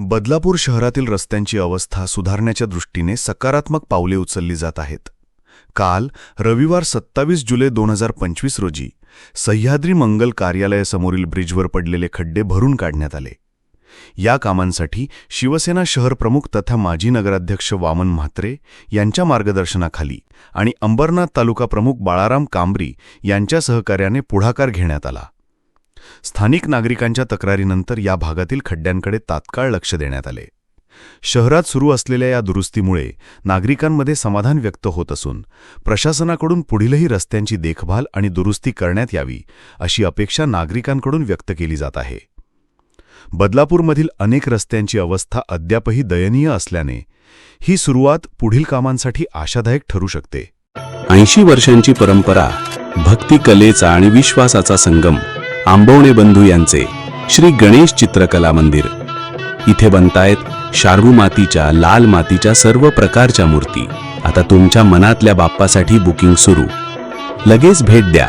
बदलापूर शहरातील रस्त्यांची अवस्था सुधारण्याच्या दृष्टीने सकारात्मक पावले उचलली जात आहेत. काल रविवार सत्तावीस जुलै दोन हजार पंचवीस रोजी सह्याद्री मंगल कार्यालयासमोरील ब्रिजवर पडलेले खड्डे भरून काढण्यात आले. या कामांसाठी शिवसेना शहर प्रमुख तथा माजी नगराध्यक्ष वामन म्हात्रे यांच्या मार्गदर्शनाखाली आणि अंबरनाथ तालुका प्रमुख बाळाराम कांबरी यांच्या सहकार्याने पुढाकार घेण्यात आला. स्थानिक नागरिकांच्या तक्रारीनंतर या भागातील खड्ड्यांकडे तात्काळ लक्ष देण्यात आले. शहरात सुरू असलेल्या या दुरुस्तीमुळे नागरिकांमध्ये समाधान व्यक्त होत असून प्रशासनाकडून पुढीलही रस्त्यांची देखभाल आणि दुरुस्ती करण्यात यावी अशी अपेक्षा नागरिकांकडून व्यक्त केली जात आहे. बदलापूरमधील अनेक रस्त्यांची अवस्था अद्यापही दयनीय असल्याने ही सुरुवात पुढील कामांसाठी आशादायक ठरू शकते. ऐंशी वर्षांची परंपरा भक्ती कलेचा आणि विश्वासाचा संगम आंबवणे बंधू यांचे श्री गणेश चित्रकला मंदिर. इथे बनतायत शार्वू मातीच्या लाल मातीच्या सर्व प्रकारच्या मूर्ती. आता तुमच्या मनातल्या बाप्पासाठी बुकिंग सुरू. लगेच भेट द्या.